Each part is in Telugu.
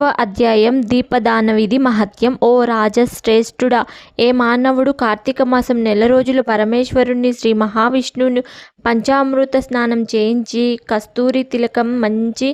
అధ్యాయం దీపదాన విధి మహత్యం. ఓ రాజశ్రేష్ఠుడా ఏ మానవుడు కార్తీక మాసం నెల రోజులు పరమేశ్వరుణ్ణి శ్రీ మహావిష్ణువును పంచామృత స్నానం చేయించి కస్తూరి తిలకం మంచి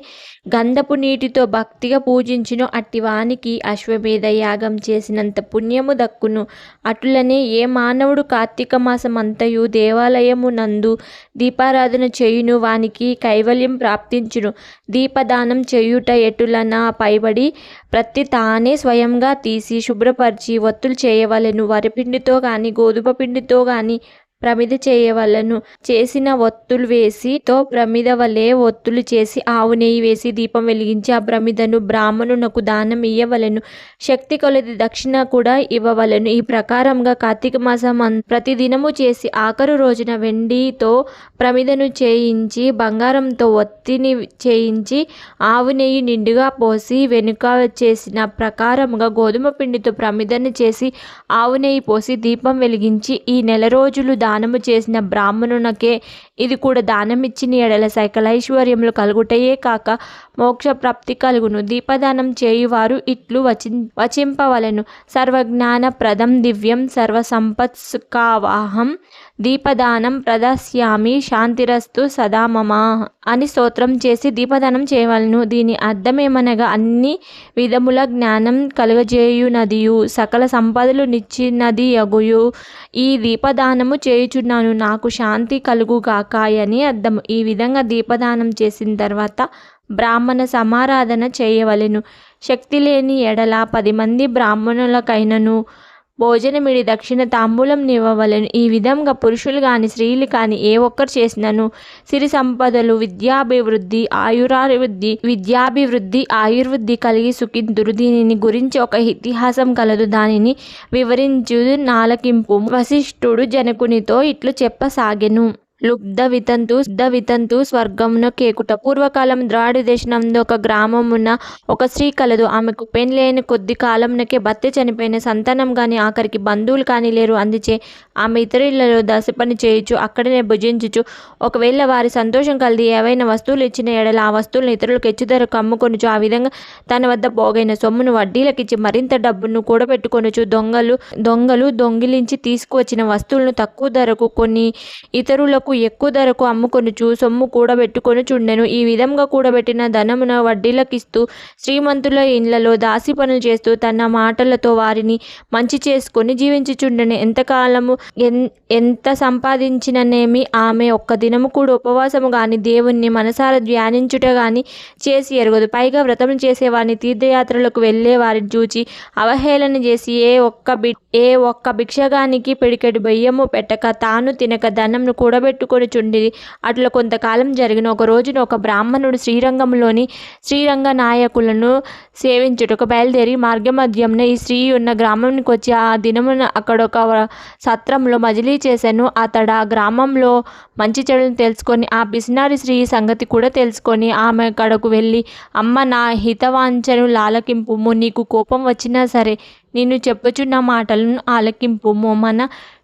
గంధపు నీటితో భక్తిగా పూజించును. అట్టి వానికి అశ్వమేధ యాగం చేసినంత పుణ్యము దక్కును. అటులనే ఏ మానవుడు కార్తీక మాసం అంతయు దేవాలయము నందు దీపారాధన చేయును వానికి కైవల్యం ప్రాప్తించును. దీపదానం చేయుట ఎటులనా పైబడి ప్రతి తానే స్వయంగా తీసి శుభ్రపరిచి ఒత్తులు చేయవలెను. వరిపిండితో కానీ గోధుమ పిండితో కానీ ప్రమిద చేయవలెను. చేసిన ఒత్తులు వేసి తో ప్రమిద వలె ఒత్తులు చేసి ఆవు నెయ్యి వేసి దీపం వెలిగించి ఆ ప్రమిదను బ్రాహ్మణునకు దానం ఇయ్యవలను. శక్తి కొలది దక్షిణ కూడా ఇవ్వవలెను. ఈ ప్రకారంగా కార్తీక మాసం ప్రతిదినము చేసి ఆఖరు రోజున వెండితో ప్రమిదను చేయించి బంగారంతో ఒత్తిని చేయించి ఆవు నెయ్యి నిండుగా పోసి వెనుక చేసిన ప్రకారముగా గోధుమ పిండితో ప్రమిదను చేసి ఆవు నెయ్యి పోసి దీపం వెలిగించి ఈ నెల రోజులు దానము చేసిన బ్రాహ్మణునకే ఇది కూడా దానం ఇచ్చిన ఎడల సకలైశ్వర్యములు కలుగుటయే కాక మోక్షప్రాప్తి కలుగును. దీపదానం చేయువారు ఇట్లు వచి వచింపవలెను. సర్వజ్ఞాన ప్రదం దివ్యం సర్వసంపత్సుకావాహం. దీపదానం ప్రదస్యామి శాంతిరస్తు సదామమా అని స్తోత్రం చేసి దీపదానం చేయవలను. దీని అర్థమేమనగా అన్ని విధముల జ్ఞానం కలుగజేయునదియు. సకల సంపదలు నిచ్చినది యగుయు ఈ దీపదానము చేయుచున్నాను. నాకు శాంతి కలుగుగాక అని అర్థం ఈ విధంగా దీపదానం చేసిన తర్వాత బ్రాహ్మణ సమారాధన చేయవలెను. శక్తి లేని ఎడల పది మంది బ్రాహ్మణులకైనను భోజనమిడి దక్షిణ తాంబూలం నివ్వవలెను. ఈ విధంగా పురుషులు కానీ స్త్రీలు కానీ ఏ ఒక్కరు చేసినను. సిరి సంపదలు విద్యాభివృద్ధి ఆయురాభివృద్ధి విద్యాభివృద్ధి ఆయుర్వృద్ధి కలిగి సుఖిందురు దీనిని గురించి ఒక ఇతిహాసం కలదు. దానిని వివరించు నాలకింపు. వశిష్ఠుడు జనకునితో ఇట్లు చెప్పసాగెను. లుబ్ధ వితంతు శుద్ధ వితంతు స్వర్గమున కేకుట. పూర్వకాలం ద్రాడి దేశనందు ఒక గ్రామమున ఒక స్త్రీ కలదు. ఆమెకు పెళ్ళైన కొద్ది కాలంనకే భర్త చనిపోయిన సంతానం కానీ ఆఖరికి బంధువులు కానీ లేరు. అందుచే ఆమె ఇతరులలో దశ పని చేయొచ్చు అక్కడనే భుజించుచు ఒకవేళ వారి సంతోషం కలిది ఏవైనా వస్తువులు ఇచ్చిన ఎడల ఆ వస్తువులను ఇతరులకు హెచ్చు ధరకు అమ్ముకొనుచు ఆ విధంగా తన వద్ద పోగైన సొమ్మును వడ్డీలకిచ్చి మరింత డబ్బును కూడబెట్టుకొనొచ్చు దొంగలు దొంగలు దొంగిలించి తీసుకువచ్చిన వస్తువులను తక్కువ ధరకు కొన్ని ఇతరులకు ఎక్కువ ధరకు అమ్ముకొనుచు సొమ్ము కూడబెట్టుకొని చుండెను. ఈ విధంగా కూడబెట్టిన ధనమున వడ్డీలకిస్తూ శ్రీమంతుల ఇండ్లలో దాసి పనులు చేస్తూ తన మాటలతో వారిని మంచి చేసుకొని జీవించుచుండెను ఎంతకాలము ఎన్ ఎంత సంపాదించిననేమి ఆమె ఒక్క దినము కూడా ఉపవాసము కానీ దేవుణ్ణి మనసార ధ్యానించుట గాని చేసి ఎరగదు. పైగా వ్రతం చేసేవారిని తీర్థయాత్రలకు వెళ్ళే వారిని చూచి అవహేళన చేసి ఏ ఒక్క బి ఏ ఒక్క భిక్షగానికి పిడికెడు బియ్యము పెట్టక తాను తినక ధనంను పెట్టుకొని చుండి. అట్లా కొంతకాలం జరిగిన ఒక రోజున ఒక బ్రాహ్మణుడు శ్రీరంగంలోని శ్రీరంగ నాయకులను సేవించుటకు బయలుదేరి మార్గమధ్యంన ఈ స్త్రీ ఉన్న గ్రామానికి వచ్చి ఆ దినమున అక్కడ ఒక సత్రంలో మజిలీ చేశాను అతడు ఆ గ్రామంలో మంచి చెడులను తెలుసుకొని ఆ పిసినారి స్త్రీ సంగతి కూడా తెలుసుకొని ఆమె అక్కడకు వెళ్ళి అమ్మ నా హితవాంఛను లాలకింపు. నీకు కోపం వచ్చినా సరే నేను చెప్పుచున్న మాటలను ఆలకింపుము మన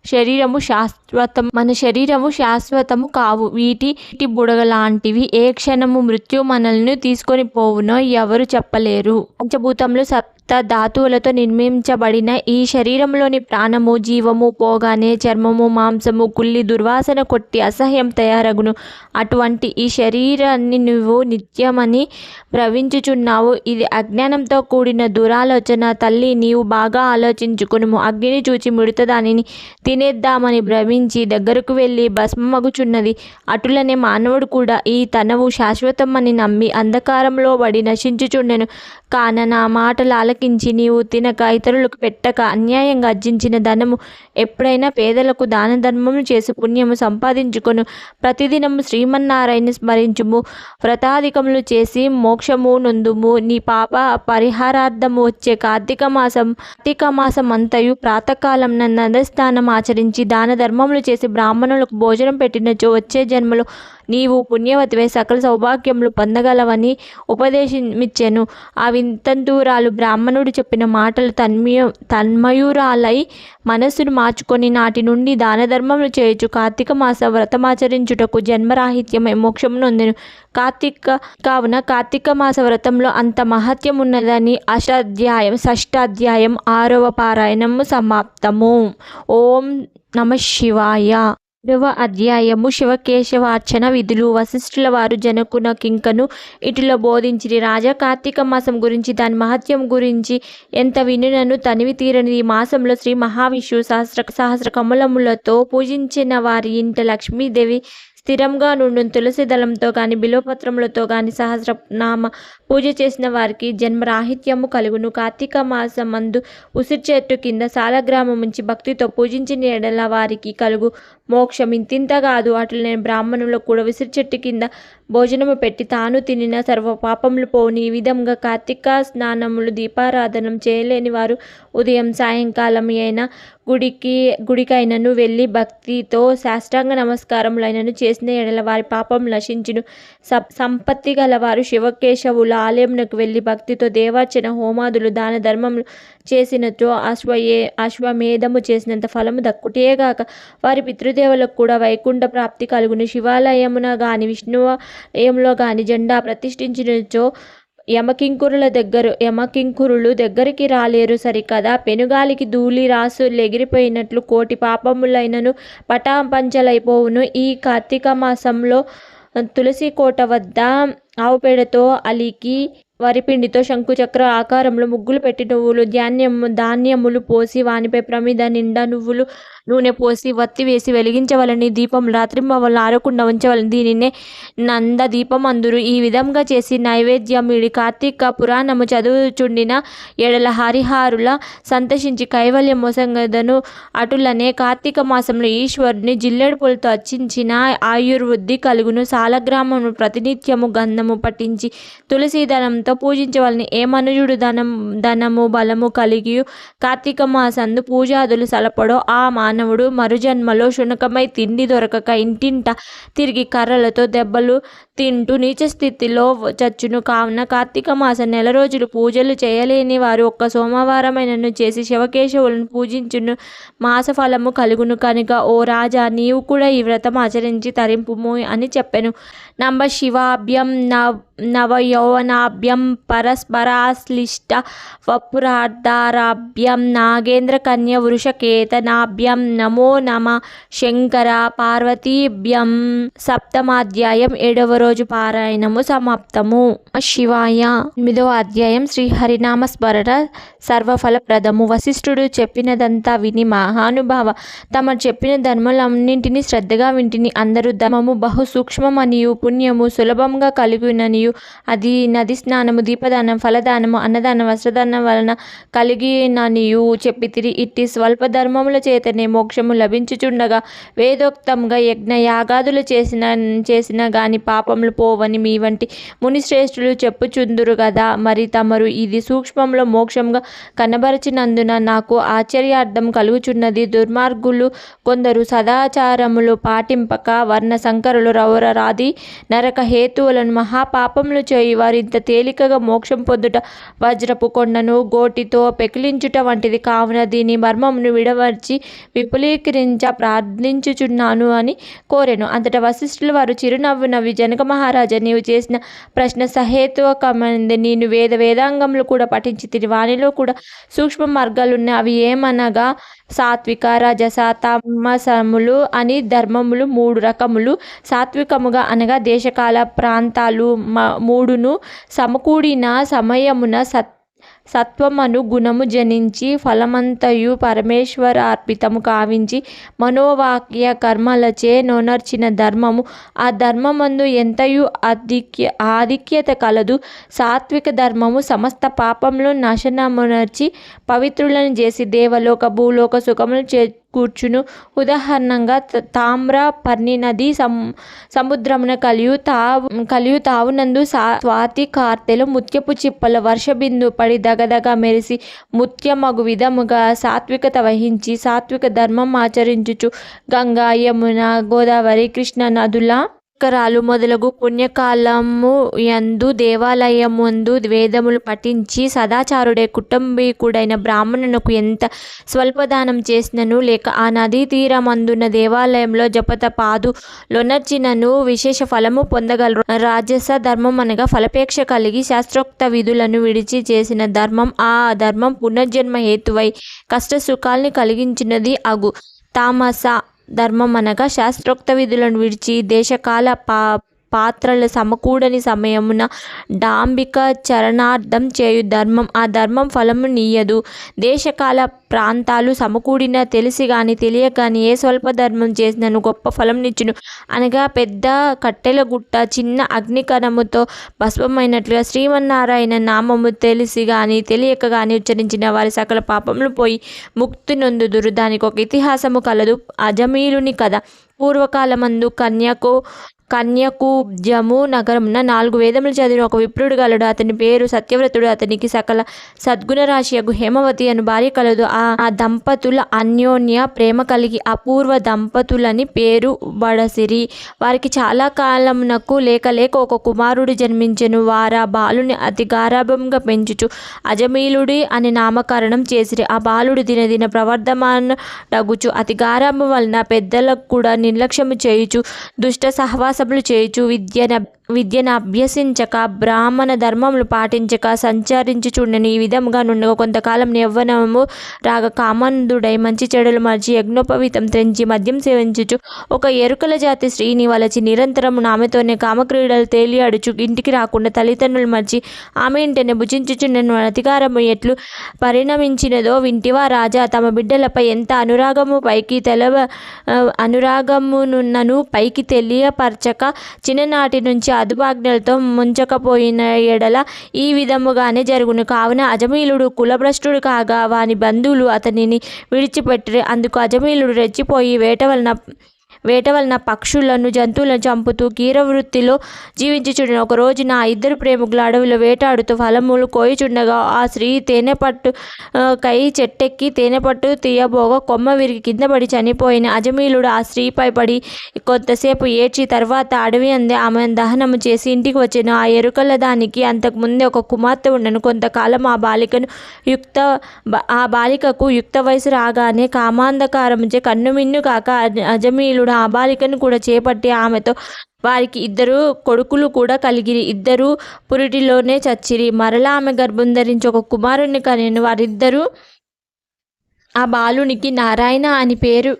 శరీరము శాశ్వతం మన శరీరము శాశ్వతము కావు. వీటి వీటి బుడగలాంటివి ఏ క్షణము మృత్యు మనల్ని తీసుకొని పోవునో ఎవరు చెప్పలేరు. పంచభూతంలో సప్త ధాతువులతో నిర్మించబడిన ఈ శరీరంలోని ప్రాణము జీవము పోగానే చర్మము మాంసము కుళ్ళి దుర్వాసన కొట్టి అసహ్యం తయారగును. అటువంటి ఈ శరీరాన్ని నువ్వు నిత్యమని ప్రవించుచున్నావు ఇది అజ్ఞానంతో కూడిన దురాలోచన. తల్లి నీవు బాగా ఆలోచించుకును అగ్నిని చూచి మిడత దానిని తినేద్దామని భ్రమించి దగ్గరకు వెళ్ళి భస్మగుచున్నది అటులనే మానవుడు కూడా ఈ తనవు శాశ్వతమని నమ్మి అంధకారంలో పడి నశించుచుండెను. కాన నా మాటలు ఆలకించి నీవు తినక ఇతరులకు పెట్టక అన్యాయంగా అర్జించిన ధనము ఎప్పుడైనా పేదలకు దాన ధర్మము చేసి పుణ్యము సంపాదించుకొను. ప్రతిదినము శ్రీమన్నారాయణ స్మరించుము. వ్రతాధికములు చేసి మోక్షము నొందుము. నీ పాప పరిహారార్థము వచ్చే కార్తీక మాసం కార్తీక మాసం అంతయు ప్రాతకాలం నందస్థానం ఆచరించి దాన ధర్మములు చేసి బ్రాహ్మణులకు భోజనం పెట్టినచో వచ్చే జన్మలో నీవు పుణ్యవతివే సకల సౌభాగ్యములు పొందగలవని ఉపదేశమిచ్చాను ఆ వింతంతూరాలు బ్రాహ్మణుడు చెప్పిన మాటలు తన్మయ తన్మయురాలై మనస్సును మార్చుకొని నాటి నుండి దానధర్మములు చేయొచ్చు కార్తీక మాస వ్రతమాచరించుటకు జన్మరాహిత్యమై మోక్షం నొందెను. కార్తీక కావున కార్తీక మాస వ్రతంలో అంత మహత్యం ఉన్నదని అష్టాధ్యాయం షష్టాధ్యాయం ఆరవ పారాయణము సమాప్తము. ఓం నమ శివాయ. రెండవ అధ్యాయము శివకేశవార్చన విధులు. వశిష్ఠుల వారు జనకున కింకను ఇటులో బోధించిరి. రాజా కార్తీక మాసం గురించి దాని మహత్యం గురించి ఎంత వినునను తనివి తీరని ఈ మాసంలో శ్రీ మహావిష్ణు సహస్ర సహస్ర కమలములతో పూజించిన వారి ఇంట లక్ష్మీదేవి స్థిరంగా నుండి తులసి దళంతో కానీ బిలోపత్రములతో కానీ సహస్రనామ పూజ చేసిన వారికి జన్మరాహిత్యము కలుగును. కార్తీక మాసం మందు ఉసిరి చెట్టు కింద సాలగ్రామం నుంచి భక్తితో పూజించిన ఎడల వారికి కలుగు మోక్షం. ఇంతింత కాదు అట్లనే బ్రాహ్మణులకు కూడా ఉసిరి చెట్టు కింద భోజనము పెట్టి తాను తినిన సర్వ పాపములు పోని ఈ విధంగా కార్తీక స్నానములు దీపారాధనం చేయలేని వారు ఉదయం సాయంకాలం అయినా గుడికి గుడికైనను వెళ్ళి భక్తితో శాస్త్రాంగ నమస్కారములైనను చేసిన ఎడల వారి పాపం నశించును. సంపత్తి గలవారు శివకేశవుల ఆలయమునకు వెళ్ళి భక్తితో దేవార్చన హోమాదులు దాన ధర్మములు చేసినచో అశ్వయే అశ్వమేధము చేసినంత ఫలము దక్కుటేగాక వారి పితృదేవులకు కూడా వైకుంఠ ప్రాప్తి కలుగును. శివాలయమున గాని ఏంలో గాని జెండా ప్రతిష్ఠించినచో యమకింకురుల దగ్గర యమకింకురులు దగ్గరికి రాలేరు సరికదా. పెనుగాలికి ధూళి రాసు ఎగిరిపోయినట్లు కోటి పాపములైనను పటాపంచలైపోవును ఈ కార్తీక మాసంలో తులసి కోట వద్ద ఆవు పేడతో అలికి వరిపిండితో శంకుచక్ర ఆకారంలో ముగ్గులు పెట్టి నువ్వులు ధాన్యము ధాన్యములు పోసి వానిపై ప్రమిద నిండా నువ్వులు నూనె పోసి వత్తి వేసి వెలిగించవలని దీపం రాత్రింబవళ్ళు ఆరకుండా ఉంచవలని దీనినే నంద దీపం అందురు. ఈ విధంగా చేసి నైవేద్యమిడి కార్తీక పురాణము చదువుచుండిన ఎడల హరిహారుల సంతసించి కైవల్య మోసంగదను అటులనే కార్తీక మాసంలో ఈశ్వరుని జిల్లెడు పూలతో అర్చించిన ఆయుర్వృద్ధి కలుగును. సాలగ్రామము ప్రతినిత్యము గంధము పట్టించి తులసీదనంతో పూజించవలని. ఏ మనుజుడు ధనం ధనము బలము కలిగి కార్తీక మాసందు పూజాదులు సలపడో ఆ మా మానవుడు మరుజన్మలో శునకమై తిండి దొరకక ఇంటింట తిరిగి కర్రలతో దెబ్బలు తింటూ నీచ స్థితిలో చచ్చును. కావున కార్తీక మాసం నెల రోజులు పూజలు చేయలేని వారు ఒక్క సోమవారమైనను చేసి శివకేశవులను పూజించును. మాస ఫలము కలుగును కనుక ఓ రాజా నీవు కూడా ఈ వ్రతం ఆచరించి తరింపుము అని చెప్పెను. నంబ శివాభ్యం నవ నవయౌవనాభ్యం పరస్పరాశ్లిష్ట వపురార్ధారాభ్యం నాగేంద్ర కన్య వృషకేతనాభ్యం నమో నమ శంకర పార్వతీభ్యం సప్తమాధ్యాయం ఏడవ రోజు పారాయణము సమాప్తము శివాయ ఎనిమిదవ అధ్యాయం శ్రీ హరినామ స్మరణ సర్వఫలప్రదము వశిష్ఠుడు చెప్పినదంతా విని మహానుభావ తమ చెప్పిన ధర్మలన్నింటినీ శ్రద్ధగా వింటిని అందరూ ధర్మము బహు సూక్ష్మమనియు పుణ్యము సులభంగా కలిగిననియు. అది నది స్నానము దీపదానం ఫలదానము అన్నదానం వస్త్రదానం వలన కలిగిననియు చెప్పితిరి ఇట్టి స్వల్ప ధర్మముల చేతనే మోక్షము లభించుచుండగా వేదోక్తంగా యజ్ఞ యాగాదులు చేసిన చేసిన గాని పాపములు పోవని మీ వంటి మునిశ్రేష్ఠులు చెప్పుచుందురు కదా మరి తమరు ఇది సూక్ష్మంలో మోక్షంగా కనబరచినందున నాకు ఆశ్చర్యార్థం కలుగుచున్నది. దుర్మార్గులు కొందరు సదాచారములు పాటింపక వర్ణ సంకరులు రౌరరాది నరక హేతువులను మహాపాపములు చేయి వారు ఇంత తేలికగా మోక్షం పొందుట వజ్రపు కొండను గోటితో పెకిలించుట వంటిది కావున దీని మర్మమును విడవర్చి విపులీకరించ ప్రార్థించుచున్నాను అని కోరెను. అంతటా వశిష్ఠులు వారు చిరునవ్వు నవ్వి జనక మహారాజా నీవు చేసిన ప్రశ్న సహేతుకమైనది నేను వేద వేదాంగములు కూడా పఠించి వానిలో కూడా సూక్ష్మ మార్గాలున్నాయి. అవి ఏమనగా సాత్విక రజస తమసములు అని ధర్మములు మూడు రకములు సాత్వికముగా అనగా దేశకాల ప్రాంతాలు మ- మూడును సమకూడిన సమయమున సత్ సత్వమను గుణము జనించి ఫలమంతయు పరమేశ్వరార్పితము కావించి మనోవాక్య కర్మలచే నొనర్చిన ధర్మము. ఆ ధర్మమందు ఎంతయు ఆధిక్య ఆధిక్యత కలదు. సాత్విక ధర్మము సమస్త పాపములు నాశనమునర్చి పవిత్రులను చేసి దేవలోక భూలోక సుఖములు కూర్చును. ఉదాహరణంగా త- తామ్ర పర్ణి నది సం సముద్రమున కలియు తావు కలియు తావునందు సా స్వాతి కార్తెలు ముత్యపు చిప్పల వర్షబిందు పడి దగదగ మెరిసి ముత్యమగు విధముగా సాత్వికత వహించి సాత్విక ధర్మం ఆచరించుచు గంగా యమున గోదావరి కృష్ణ నదుల పుష్కరాలు మొదలగు పుణ్యకాలము యందు దేవాలయముందు వేదములు పఠించి సదాచారుడే కుటుంబీకుడైన బ్రాహ్మణునకు ఎంత స్వల్పదానం చేసినను లేక ఆ నదీ తీరమందున్న దేవాలయంలో జపతపాదు లొనర్చినను విశేష ఫలము పొందగలరు. రాజస ధర్మం అనగా ఫలపేక్ష కలిగి శాస్త్రోక్త విధులను విడిచి చేసిన ధర్మం ఆ ధర్మం పునర్జన్మ హేతువై కష్ట సుఖాల్ని కలిగించినది అగు. తామస ధర్మం అనగా శాస్త్రోక్త విధులను విడిచి దేశకాల పా పాత్రల సమకూడని సమయమున డాంబిక చరణార్థం చేయు ధర్మం. ఆ ధర్మం ఫలము నీయదు. దేశకాల ప్రాంతాలు సమకూడిన తెలిసి గాని తెలియక గాని ఏ స్వల్ప ధర్మం చేసినను గొప్ప ఫలం నిచ్చును. అనగా పెద్ద కట్టెల గుట్ట చిన్న అగ్నికణముతో భస్మమైనట్లుగా శ్రీమన్నారాయణ నామము తెలిసి గాని తెలియక గాని ఉచ్చరించిన వారి సకల పాపములు పోయి ముక్తి నొందుదురు. దానికి ఒక ఇతిహాసము కలదు. అజమీలుని కథ. పూర్వకాలమందు కన్యకు కన్యకుబ్జము నగరమున నాలుగు వేదములు చదివిన ఒక విప్రుడు గలడు. అతని పేరు సత్యవ్రతుడు. అతనికి సకల సద్గుణ రాశియగు హేమవతి అను భార్య కలదు. ఆ ఆ దంపతుల అన్యోన్య ప్రేమ కలిగి అపూర్వ దంపతులని పేరు బడసిరి వారికి చాలా కాలమునకు లేక లేక ఒక కుమారుడు జన్మించెను. వారా బాలుని అతి గారాభంగా పెంచుచు అజమీలుడి అని నామకరణం చేసిరి. ఆ బాలుడు దినదిన ప్రవర్ధమాన డగుచు అతి గారాభం వలన పెద్దలకు కూడా నిర్లక్ష్యము చేయుచు. దుష్ట సహవాసములు చేయుచు విద్యన విద్యను అభ్యసించక బ్రాహ్మణ ధర్మములు పాటించక సంచరించుచుండెను ఈ విధముగా నుండగా కొంతకాలం యవ్వనము రాగ కామందుడై మంచి చెడులు మర్చి యజ్ఞోపవితం తెంచి మద్యం సేవించుచు ఒక ఎరుకల జాతి స్త్రీని వలచి నిరంతరం ఆమెతోనే కామక్రీడలు తేలియాడుచు ఇంటికి రాకుండా తల్లిదండ్రులు మర్చి ఆమె ఇంటనే భుజించుచుండెను అధికారము ఎట్లు పరిణమించినదో వింటివా రాజా తమ బిడ్డలపై ఎంత అనురాగము పైకి తెలవ అనురాగమునున్నను పైకి తెలియపరచక చిన్ననాటి నుంచి అదుపాజ్ఞలతో ముంచకపోయిన ఎడల ఈ విధముగానే జరుగును. కావున అజమీలుడు కులభ్రష్టుడు కాగా వాని బంధువులు అతనిని విడిచిపెట్టి అందుకు అజమీలుడు రెచ్చిపోయి వేట వలన వేట వలన పక్షులను జంతువులను చంపుతూ కీర వృత్తిలో జీవించుచుండిన ఒక రోజున ఆ ఇద్దరు ప్రేమికులు అడవిలో వేటాడుతూ ఫలములు కోయిచుండగా ఆ స్త్రీ తేనె పట్టు కై చెట్టెక్కి తేనె పట్టు తీయబోగా కొమ్మ విరిగి కింద పడి చనిపోయిన అజమీలుడు ఆ స్త్రీపై పడి కొంతసేపు ఏడ్చి తర్వాత అడవి అందే ఆమె దహనము చేసి ఇంటికి వచ్చిన. ఆ ఎరుకల దానికి అంతకు ముందే ఒక కుమార్తె ఉండను. కొంతకాలం ఆ బాలికను యుక్త ఆ బాలికకు యుక్త వయసు రాగానే కామాంధకారముచే కన్నుమిన్ను కాక అజమీలుడు అజమీలుడు ఆ బాలికను కూడా చేపట్టి ఆమెతో వారికి ఇద్దరు కొడుకులు కూడా కలిగిరి. ఇద్దరు పురిటిలోనే చచ్చిరి. మరలా ఆమె గర్భం ధరించి ఒక కుమారుణ్ణి కనిన వారిద్దరూ ఆ బాలునికి నారాయణ అని పేరు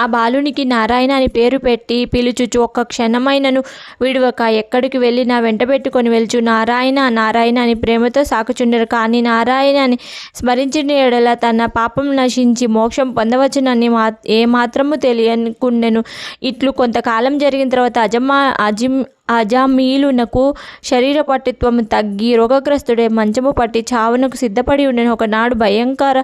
ఆ బాలునికి నారాయణ అని పేరు పెట్టి పిలుచుచు ఒక్క క్షణమైనను విడువక ఎక్కడికి వెళ్ళినా వెంట పెట్టుకొని వెళ్చు నారాయణ నారాయణ అని ప్రేమతో సాకుచుండరు. కానీ నారాయణ అని స్మరించిన ఎడల తన పాపం నశించి మోక్షం పొందవచ్చునని మా ఏ మాత్రము తెలియకుండెను. ఇట్లు కొంతకాలం జరిగిన తర్వాత అజమా అజిమ్ అజామీలునకు శరీర పట్టిత్వము తగ్గి రోగగ్రస్తుడే మంచము పట్టి చావునకు సిద్ధపడి ఉండెను. ఒకనాడు భయంకర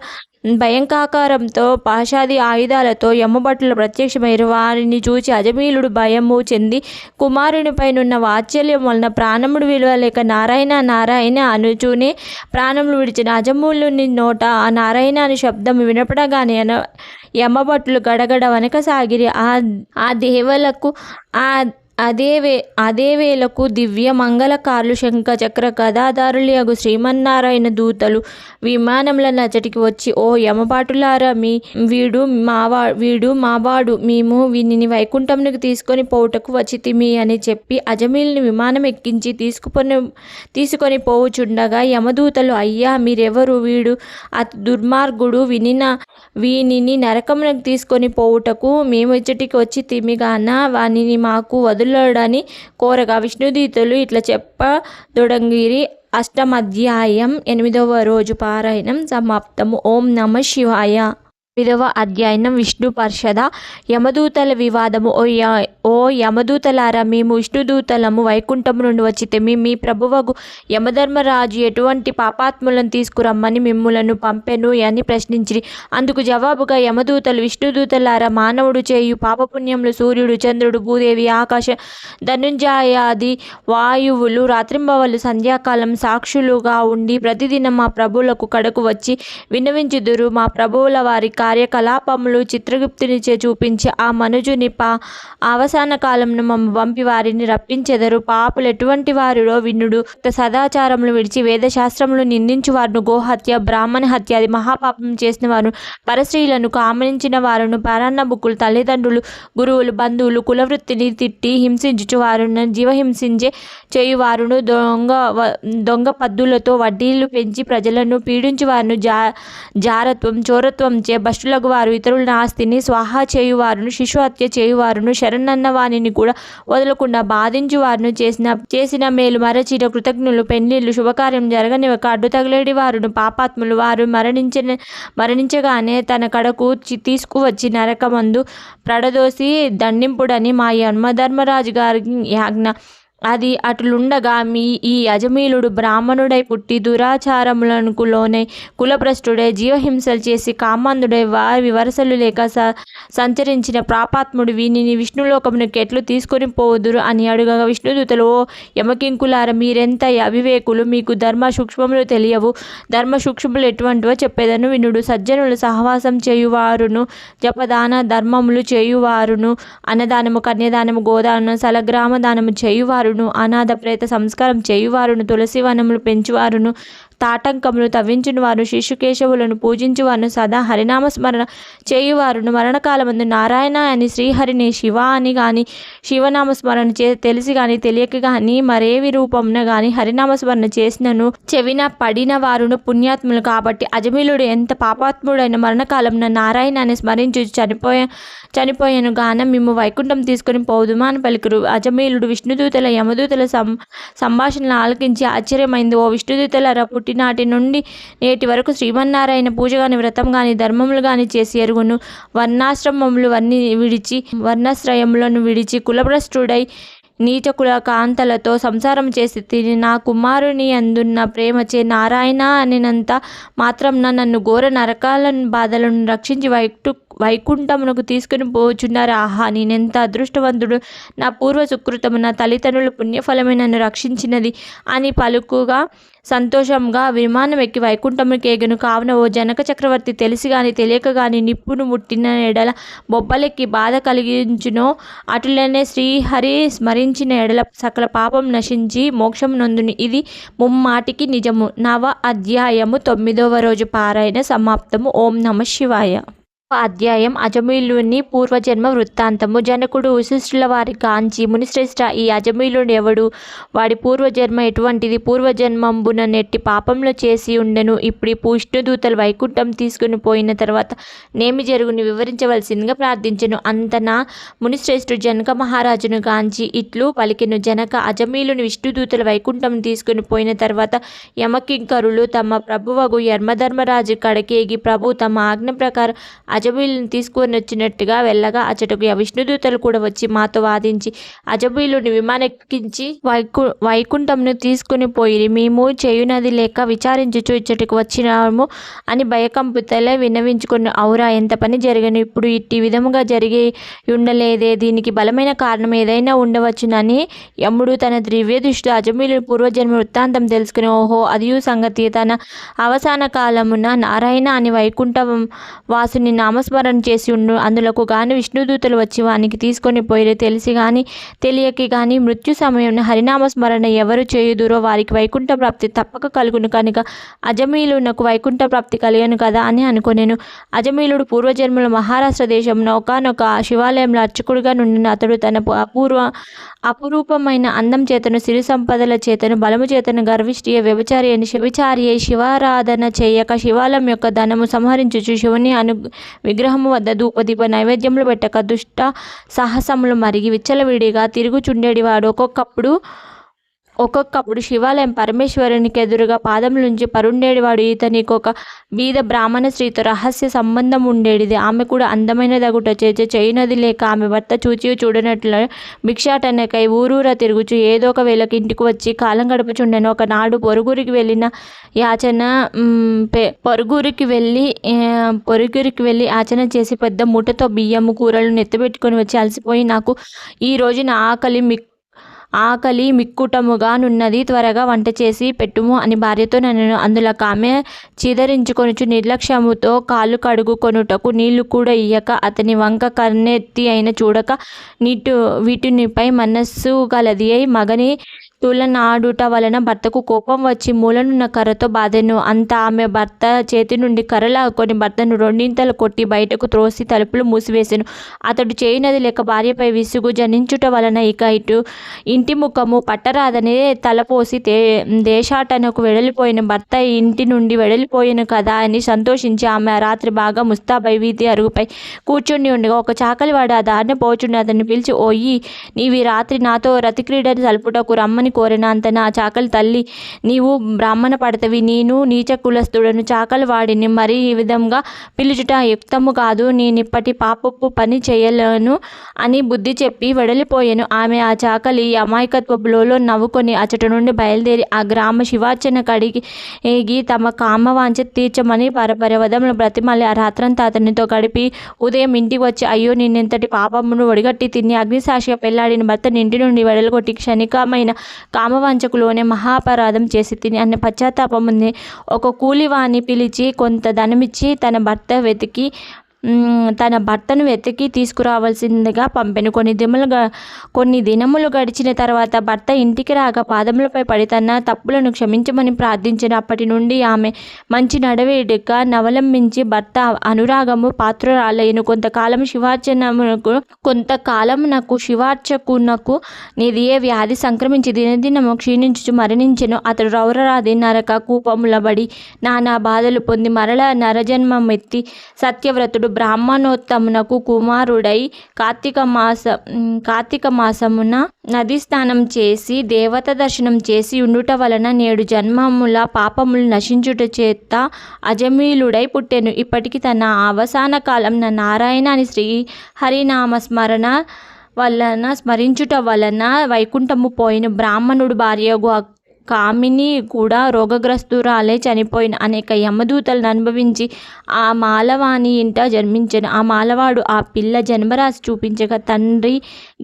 భయంకాకారంతో పాషాది ఆయుధాలతో యమ్మభటులు ప్రత్యక్షమైన వారిని చూచి అజమీలుడు భయము చెంది కుమారునిపైనున్న వాత్సల్యం వలన ప్రాణముడు విలువలేక నారాయణ నారాయణ అనుచూనే ప్రాణములు విడిచిన అజమూలుని నోట ఆ నారాయణ అని శబ్దం వినపడగానే అన యమభటులు గడగడ వనకసాగిరి ఆ ఆ దేవలకు ఆ అదే వే అదే వేళకు దివ్య మంగళకారులు శంఖ చక్ర గదాధారులగు శ్రీమన్నారాయణ దూతలు విమానంలో నచ్చటికి వచ్చి ఓ యమపాటులారా మీ వీడు మావా వీడు మావాడు మేము వీనిని వైకుంఠంకి తీసుకొని పోవుటకు వచ్చితిమి అని చెప్పి అజమీల్ని విమానం ఎక్కించి తీసుకుని తీసుకొని పోవుచుండగా యమదూతలు అయ్యా మీరెవరు? వీడు అతి దుర్మార్గుడు వినిన వీనిని నరకమునకు తీసుకొని పోవుటకు మేము ఇచ్చటికి వచ్చి తిమిగాన వానిని మాకు వదులడని కోరగా విష్ణుదీతులు ఇట్లా చెప్పదొడంగిరి అష్టమధ్యాయం ఎనిమిదవ రోజు పారాయణం సమాప్తము. ఓం నమ శివాయ. విధవ అధ్యాయం విష్ణు పరిషద. యమదూతల వివాదము. ఓ య ఓ యమదూతలారా మేము విష్ణుదూతలము వైకుంఠం నుండి వచ్చితే మీ మీ ప్రభువగు యమధర్మరాజు ఎటువంటి పాపాత్ములను తీసుకురమ్మని మిమ్ములను పంపెను అని ప్రశ్నించిరి. అందుకు జవాబుగా యమదూతలు విష్ణుదూతలారా మానవుడు చేయు పాపపుణ్యములు సూర్యుడు చంద్రుడు భూదేవి ఆకాశ ధనుంజయాది వాయువులు రాత్రింబవలు సంధ్యాకాలం సాక్షులుగా ఉండి ప్రతిదినం మా ప్రభువులకు కడకు వచ్చి విన్నవించుదురు మా ప్రభువుల వారి కార్యకలాపములు చిత్రగుప్తునిచే చూపించి ఆ మనుజుని పా అవసాన కాలంను మమ్మ పంపి వారిని రప్పించెదరు. పాపులు ఎటువంటి వారిలో వినుడు? సదాచారములు విడిచి వేదశాస్త్రములు నిందించు వారును. గోహత్య బ్రాహ్మణ హత్య అది మహాపాపం చేసిన వారు. పరస్త్రీలను కామనించిన వారును పరాన్న బుక్కులు తల్లిదండ్రులు గురువులు బంధువులు కులవృత్తిని తిట్టి హింసించుచు వారును. జీవహింసించే చేయువారును దొంగ దొంగ పద్దులతో వడ్డీలు పెంచి ప్రజలను పీడించు వారును. జా జారత్వం చోరత్వంచే భ్రష్టులకు వారు ఇతరుల ఆస్తిని స్వాహా చేయువారును శిశు హత్య చేయువారును శరణన్న వాణిని కూడా వదలకుండా బాధించు వారును చేసిన చేసిన మేలు మరచిన కృతజ్ఞులు పెళ్ళిళ్ళు శుభకార్యం జరగనివ్వక అడ్డు తగిలేడి వారును పాపాత్ములు వారు మరణించిన మరణించగానే తన కడకు చి- తీసుకువచ్చి నరకమందు ప్రడదోసి దండింపుడని మా యన్మధర్మరాజు గారి యాజ్ఞ అది అట్లుండగా మీ ఈ అజమీలుడు బ్రాహ్మణుడై పుట్టి దురాచారములకు లోనై కులభ్రష్టుడై జీవహింసలు చేసి కామాంధుడై వారి వరసలు లేక స సంచరించిన ప్రాపాత్ముడు వీనిని విష్ణులోకమునకు ఎట్లు తీసుకొని పోదురు అని అడుగగా విష్ణుదూతలు ఓ యమకింకులార మీరెంత అవివేకులు మీకు ధర్మ సూక్ష్మములు తెలియవు. ధర్మ సూక్ష్మములు ఎటువంటివో చెప్పేదను వినుడు. సజ్జనులు సహవాసం చేయువారును జపదాన ధర్మములు చేయువారును అన్నదానము కన్యదానము గోదానము సలగ్రామ దానము పెంచువారును అనాథ ప్రేత సంస్కారం చేయువారును తులసివనములు పెంచువారును తాటంకములు తవ్వించినవారు శిశుకేశవులను పూజించువారును సదా హరినామ స్మరణ చేయువారును. మరణకాలమందు నారాయణ అని శ్రీహరిని శివ అని గాని శివనామ స్మరణ చే తెలిసి గాని తెలియక గాని మరేవి రూపమున గాని హరినామ స్మరణ చేసినను చెవిన పడిన వారును పుణ్యాత్ములు కాబట్టి అజమిలుడు ఎంత పాపాత్ముడైన మరణకాలంన నారాయణ అని స్మరించి చనిపోయే చనిపోయాను గాన మేము వైకుంఠం తీసుకొని పోదుమా అని పలుకురు. అజమీలుడు విష్ణుదూతల యమదూతల సం సంభాషణలు ఆలకించి ఆశ్చర్యమైంది. ఓ విష్ణుదూతల పుట్టినాటి నుండి నేటి వరకు శ్రీమన్నారాయణ పూజ గాని వ్రతం గాని ధర్మములు గాని చేసి ఎరుగును. వర్ణాశ్రమములు వన్ని విడిచి వర్ణాశ్రయములను విడిచి కులభ్రష్టుడై నీచ కుల కాంతలతో సంసారం చేసి తిని నా కుమారుని అందున్న ప్రేమచే నారాయణ అనినంత మాత్రంన నన్ను ఘోర నరకాల బాధలను రక్షించి వైటు వైకుంఠమునకు తీసుకుని పోచున్నారు. ఆహా నేనెంత అదృష్టవంతుడు. నా పూర్వ సుకృతము నా తల్లిదండ్రుల పుణ్యఫలమే నన్ను రక్షించినది అని పలుకుగా సంతోషంగా విమానం ఎక్కి వైకుంఠమునికి ఎగను. కావున ఓ జనక చక్రవర్తి తెలిసి గాని తెలియక గాని నిప్పును ముట్టిన ఎడల బొబ్బలెక్కి బాధ కలిగించునో అటులనే శ్రీహరి స్మరించిన ఎడల సకల పాపం నశించి మోక్షం నొందుని. ఇది ముమ్మాటికి నిజము. నవ అధ్యాయము తొమ్మిదవ రోజు పారాయణ సమాప్తము. ఓం నమ శివాయ. అధ్యాయం అజమీలుని పూర్వజన్మ వృత్తాంతము. జనకుడు వశిష్ఠుల వారి కాంచి మునిశ్రేష్ఠ ఈ అజమీలుడు ఎవడు? వాడి పూర్వజన్మ ఎటువంటిది? పూర్వజన్మంబున నెట్టి పాపంలో చేసి ఉండెను. ఇప్పుడు పుష్ణదూతలు వైకుంఠం తీసుకుని పోయిన తర్వాత నేమి జరుగుని వివరించవలసిందిగా ప్రార్థించెను. అంతనా మునిశ్రేష్ఠుడు జనక మహారాజును కాంచి ఇట్లు పలికెను. జనక అజమీలుని విష్ణుదూతలు వైకుంఠం తీసుకుని పోయిన తర్వాత యమకింకరులు తమ ప్రభువగు యర్మధర్మరాజు కడకేగి ప్రభు తమ ఆజ్ఞ ప్రకారం అజబీలుని తీసుకొని వచ్చినట్టుగా వెళ్ళగా అచటకు ఆ విష్ణుదూతలు కూడా వచ్చి మాతో వాదించి అజబీలుని విమానెక్కించి వైకు వైకుంఠంను తీసుకుని పోయి మేము చేయునది లేక విచారించుచు ఇచ్చటికి వచ్చినాము అని భయకంపితలే విన్నవించుకుని అవురా ఎంత పని జరిగను? ఇప్పుడు ఇట్టి విధముగా జరిగి ఉండలేదే. దీనికి బలమైన కారణం ఏదైనా ఉండవచ్చునని యముడు తన దివ్య దృష్టి అజమీలు పూర్వజన్మ వృత్తాంతం తెలుసుకుని ఓహో అదియు సంగతి. తన అవసాన కాలమున నారాయణ అని వైకుంఠ వాసుని నా నామస్మరణ చేసి ఉండు. అందులకు గాని విష్ణుదూతలు వచ్చి వానికి తీసుకొని పోయి తెలిసి గాని తెలియకి గాని మృత్యు సమయంలో హరినామస్మరణ ఎవరు చేయుదురో వారికి వైకుంఠ ప్రాప్తి తప్పక కలుగును కనుక. అజమీలునకు వైకుంఠ ప్రాప్తి కలిగను కదా అని అనుకొనేను. అజమీలుడు పూర్వజన్మలో మహారాష్ట్ర దేశంలో ఒకనొక శివాలయంలో అర్చకుడుగా నుండిన అతడు తన అపూర్వ అపురూపమైన అందం చేతను సిరి సంపదల చేతను బలము చేతను గర్విష్ఠి వ్యభిచారి అని శివచారి శివారాధన చేయక శివాలయం యొక్క ధనము సంహరించుచు శివుని అను విగ్రహము వద్ద ధూపదీప నైవేద్యములు పెట్టక దుష్ట సాహసములు మరిగి విచ్చలవిడిగా తిరుగుచుండేడివాడు. ఒక్కొక్కప్పుడు ఒక్కొక్కప్పుడు శివాలయం పరమేశ్వరునికి ఎదురుగా పాదములుంచి పరుండేడివాడు ఇతనికి ఒక బీద బ్రాహ్మణ స్త్రీతో రహస్య సంబంధం ఉండేది ఆమె కూడా అందమైనదగుట చేచే చేయునది లేక ఆమె భర్త చూచి చూడనట్లు భిక్షాటనకై ఊరూరా తిరుగుచు ఏదో ఒక వేళకి ఇంటికి వచ్చి కాలం గడుపుచుండెను. ఒకనాడు పొరుగురికి వెళ్ళిన యాచన పె- పొరుగురికి వెళ్ళి పొరుగురికి వెళ్ళి ఆచన చేసి పెద్ద మూటతో బియ్యము కూరలు నెత్తబెట్టుకొని వచ్చి అలసిపోయి నాకు ఈ రోజున ఆకలి మిక్ ఆకలి మిక్కుటముగా నున్నది త్వరగా వంట చేసి పెట్టుము అని భార్యతో నన్ను అందులోకి ఆమె చీదరించుకొనుచు నిర్లక్ష్యముతో కాళ్ళు కడుగుకొనుటకు నీళ్ళు కూడా ఇయ్యక అతని వంక కన్నెత్తి అయిన చూడక నీటు వీటినిపై మనస్సు గలది అయి మగని తులనాడుట వలన భర్తకు కోపం వచ్చి మూలనున్న కర్రతో బాధెను. అంత ఆమె భర్త చేతి నుండి కర్ర లాక్కొని భర్తను రెండింతలు కొట్టి బయటకు త్రోసి తలుపులు మూసివేసెను. అతడు చేయనది లేక భార్యపై విసుగు జనించుట వలన ఇక ఇటు ఇంటి ముఖము పట్టరాదని తలపోసి దే దేశాటనకు వెడలిపోయిన భర్త ఇంటి నుండి వెడలిపోయిన కదా అని సంతోషించి ఆమె రాత్రి బాగా ముస్తాబై వీధి అరుగుపై కూర్చుని ఉండగా ఒక చాకలివాడు ఆ దారిన పోచుండి అతన్ని పిలిచి ఓయి నీవి రాత్రి నాతో రతిక్రీడని తలుపుటకు రమ్మని కోరిన అంత ఆ చాకలి తల్లి నీవు బ్రాహ్మణ పడతవి నేను నీచ కులస్థుడను. చాకలి వాడిని మరి ఈ విధంగా పిలుచుట యుక్తము కాదు. నేనిప్పటి పాపపు పని చేయలేను అని బుద్ధి చెప్పి వెడలిపోయాను. ఆమె ఆ చాకలి అమాయకత్వలో నవ్వుకొని అచట నుండి బయలుదేరి ఆ గ్రామ శివార్చన కడిగి ఏగి తమ కామవాంఛ తీర్చమని పరపరవదములు బ్రతిమల్లి ఆ రాత్రంతా అతనితో గడిపి ఉదయం ఇంటికి వచ్చి అయ్యో నిన్నెంతటి పాపమును ఒడిగట్టి తిని అగ్నిసాక్షిగా పెళ్ళాడిన భర్తని ఇంటి నుండి వెడలగొట్టి క్షణికమైన కామవంచకులోనే మహాపరాధం చేసి తిని అన్న పశ్చాత్తాపం ఉంది ఒక కూలివాణి పిలిచి కొంత ధనమిచ్చి తన భర్త వెతికి తన భర్తను వెతికి తీసుకురావాల్సిందిగా పంపెను. కొన్ని దిములు గ- కొన్ని దినములు గడిచిన తర్వాత భర్త ఇంటికి రాక పాదములపై పడి తన తప్పులను క్షమించమని ప్రార్థించిన అప్పటి నుండి ఆమె మంచి నడవేడిక నవలంబించి భర్త అనురాగము పాత్రురాలయ్యను కొంతకాలం శివార్చనమునకు నాకు శివార్చకునకు నిధియే వ్యాధి సంక్రమించి దినదినము క్షీణించుచు మరణించెను. అతడు రౌరరాది నరక కూపములబడి నానా బాధలు పొంది మరల నరజన్మమెత్తి సత్యవ్రతుడు బ్రాహ్మణోత్తమునకు కుమారుడై కార్తీక మాస కార్తీక మాసమున నది స్నానం చేసి దేవత దర్శనం చేసి ఉండుట వలన నేడు జన్మముల పాపములు నశించుట చేత అజమీలుడై పుట్టెను. ఇప్పటికి తన అవసాన కాలం నారాయణ అని శ్రీ హరినామ స్మరణ వలన స్మరించుట వలన వైకుంఠము పోయిన బ్రాహ్మణుడు భార్యగు కామిని కూడా రోగగ్రస్తురాలే చనిపోయిన అనేక యమదూతలను అనుభవించి ఆ మాలవాణి ఇంట జన్మించను ఆ మాలవాడు ఆ పిల్ల జన్మరాశి చూపించగా తండ్రి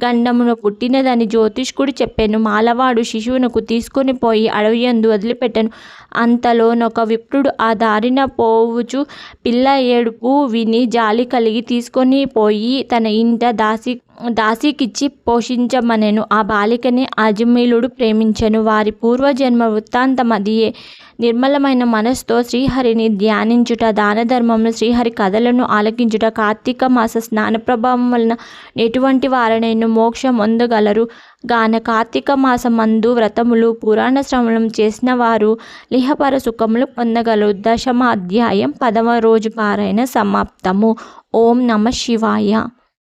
గండమును పుట్టినదని జ్యోతిష్కుడు చెప్పాను. మాలవాడు శిశువునకు తీసుకొని పోయి అడవియందు వదిలిపెట్టను. అంతలోనొక విప్రుడు ఆ దారిన పోవుచు పిల్ల ఏడుపు విని జాలి కలిగి తీసుకొని పోయి తన ఇంట దాసి దాసికిచ్చి పోషించమనెను. ఆ బాలికని అజమీలుడు ప్రేమించెను. వారి పూర్వజన్మ వృత్తాంతమదియే నిర్మలమైన మనస్సుతో శ్రీహరిని ధ్యానించుట దాన ధర్మములు శ్రీహరి కథలను ఆలకించుట కార్తీక మాస స్నాన ప్రభావం వలన ఎటువంటి వారనైనా మోక్షం పొందగలరు. గాన కార్తీక మాసమందు వ్రతములు పురాణ శ్రవణం చేసిన వారు లిహపర సుఖములు పొందగలరు. దశమ అధ్యాయం పదవ రోజు పారైన సమాప్తము. ఓం నమ శివాయ.